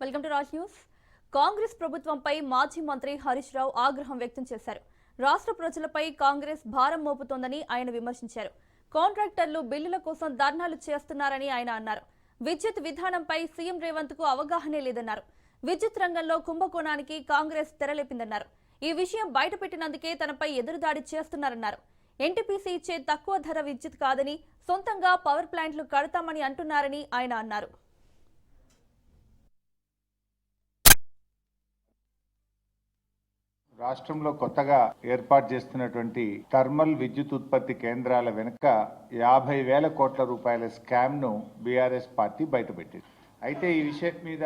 Welcome to Raj news. Congress ప్రభుత్వంపై మాజీ మంత్రి హరీష్ రావు ఆగ్రహం వ్యక్తం చేశారు. రాష్ట్ర ప్రజలపై కాంగ్రెస్ భారం మోపుతోందని ఆయన విమర్శించారు. కాంట్రాక్టర్లు బిల్లుల కోసం ధర్నాలు చేస్తున్నారని ఆయన అన్నారు. విద్యుత్ విధానంపై సీఎం రేవంత్కు అవగాహనే లేదన్నారు. విద్యుత్ రంగంలో కుంభకోణానికి కాంగ్రెస్ తెరలేపిందన్నారు. ఈ విషయం బయటపెట్టినందుకే తనపై ఎదురుదాడి చేస్తున్నారన్నారు. ఎన్టీపీసీ ఇచ్చే తక్కువ ధర విద్యుత్ కాదని సొంతంగా పవర్ ప్లాంట్లు కడతామని అంటున్నారని ఆయన అన్నారు. రాష్ట్రంలో కొత్తగా ఏర్పాటు చేస్తున్నటువంటి థర్మల్ విద్యుత్ ఉత్పత్తి కేంద్రాల వెనుక యాభై వేల కోట్ల రూపాయల స్కామ్ను బీఆర్ఎస్ పార్టీ బయటపెట్టింది. అయితే ఈ విషయం మీద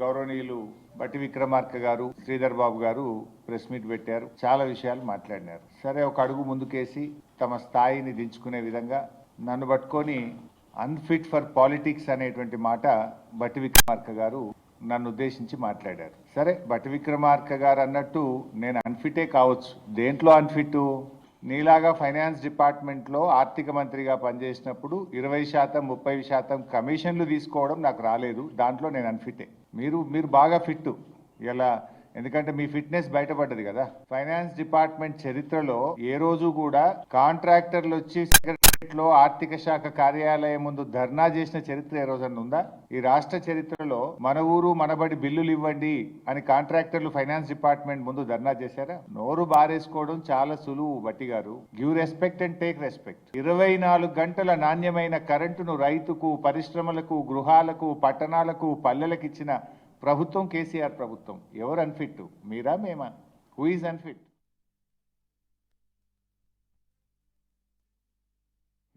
గౌరవనీయులు బట్టి విక్రమార్క గారు శ్రీధర్ బాబు గారు ప్రెస్ మీట్ పెట్టారు. చాలా విషయాలు మాట్లాడినారు. సరే ఒక అడుగు ముందుకేసి తమ స్థాయిని దించుకునే విధంగా నన్ను పట్టుకొని అన్ఫిట్ ఫర్ పాలిటిక్స్ అనేటువంటి మాట బట్టి విక్రమార్క గారు నన్ను ఉద్దేశించి మాట్లాడారు. సరే బట్టి విక్రమార్క గారు అన్నట్టు నేను అన్ఫిటే కావచ్చు. దేంట్లో అన్ఫిట్ నీలాగా ఫైనాన్స్ డిపార్ట్మెంట్లో ఆర్థిక మంత్రిగా పనిచేసినప్పుడు ఇరవై శాతం ముప్పై శాతం కమిషన్లు తీసుకోవడం నాకు రాలేదు. దాంట్లో నేను అన్ఫిటే మీరు మీరు బాగా ఫిట్ ఇలా ఎందుకంటే మీ ఫిట్నెస్ బయటపడ్డది కదా. ఫైనాన్స్ డిపార్ట్మెంట్ చరిత్రలో ఏ రోజు కూడా కాంట్రాక్టర్లు వచ్చి లో ఆర్థిక శాఖ కార్యాలయం ముందు ధర్నా చేసిన చరిత్ర ఏ రోజన్నా ఉందా? ఈ రాష్ట్ర చరిత్రలో మన ఊరు మనబడి బిల్లులు ఇవ్వండి అని కాంట్రాక్టర్లు ఫైనాన్స్ డిపార్ట్మెంట్ ముందు ధర్నా చేశారా? నోరు బారేసుకోవడం చాలా సులువు బట్టి గారు. Give respect and take respect. ఇరవై నాలుగు గంటల నాణ్యమైన కరెంటును రైతుకు పరిశ్రమలకు గృహాలకు పట్టణాలకు పల్లెలకు ఇచ్చిన ప్రభుత్వం కేసీఆర్ ప్రభుత్వం. ఎవరు అన్ఫిట్ మీరా మేమా? హూ ఈజ్ అన్ఫిట్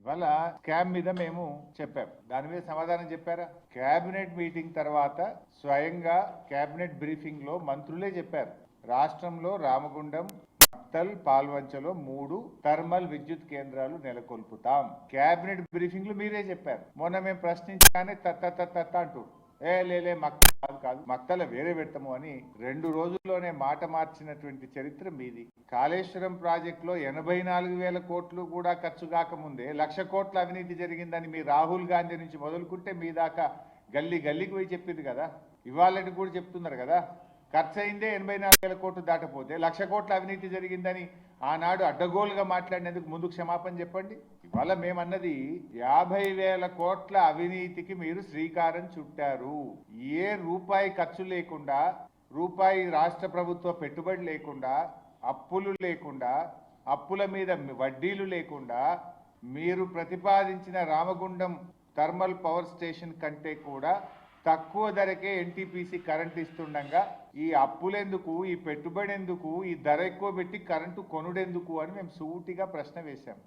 ఇవాళ క్యాబ్ మీద మేము చెప్పాం. దాని మీద సమాధానం చెప్పారా? క్యాబినెట్ మీటింగ్ తర్వాత స్వయంగా క్యాబినెట్ బ్రీఫింగ్లో మంత్రులే చెప్పారు. రాష్ట్రంలో రామగుండం మక్తల్ పాల్వంచలో మూడు థర్మల్ విద్యుత్ కేంద్రాలు నెలకొల్పుతాం. క్యాబినెట్ బ్రీఫింగ్లో మీరే చెప్పారు. మొన్న మేము ప్రశ్నించగానే తత్త తత్త అంటూ ఏ లేలే మక్త కాదు కాదు. మక్తల వేరే పెడతాము అని రెండు రోజుల్లోనే మాట మార్చినటువంటి చరిత్ర మీది. కాళేశ్వరం ప్రాజెక్ట్లో ఎనభై నాలుగు వేల కోట్లు కూడా ఖర్చు కాకముందే లక్ష కోట్ల అవినీతి జరిగిందని మీ రాహుల్ గాంధీ నుంచి మొదలుకుంటే మీ దాకా గల్లీ గల్లీకి పోయి చెప్పింది కదా? ఇవాళటి కూడా చెప్తున్నారు కదా? ఖర్చు అయిందే ఎనభై నాలుగు వేల కోట్లు దాటపోతే లక్ష కోట్ల అవినీతి జరిగిందని ఆనాడు అడ్డగోలుగా మాట్లాడినందుకు ముందు క్షమాపణ చెప్పండి. ఇవాళ మేమన్నది యాభై వేల కోట్ల అవినీతికి మీరు శ్రీకారం చుట్టారు. ఏ రూపాయి ఖర్చు లేకుండా రూపాయి రాష్ట్ర ప్రభుత్వ పెట్టుబడి లేకుండా అప్పులు లేకుండా అప్పుల మీద వడ్డీలు లేకుండా మీరు ప్రతిపాదించిన రామగుండం థర్మల్ పవర్ స్టేషన్ కంటే కూడా తక్కువ ధరకే ఎన్టీపీసీ కరెంట్ ఇస్తుండగా ఈ అప్పులెందుకు ఈ పెట్టుబడి ఎందుకు ఈ ధర ఎక్కువ పెట్టి కరెంటు కొనుడెందుకు అని మేము సూటిగా ప్రశ్న వేశాం.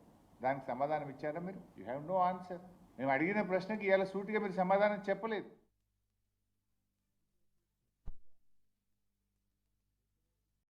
దానికి సమాధానం ఇచ్చారా మీరు? యూ హ్యావ్ నో ఆన్సర్ మేము అడిగిన ప్రశ్నకి ఇలా సూటిగా మీరు సమాధానం చెప్పలేదు.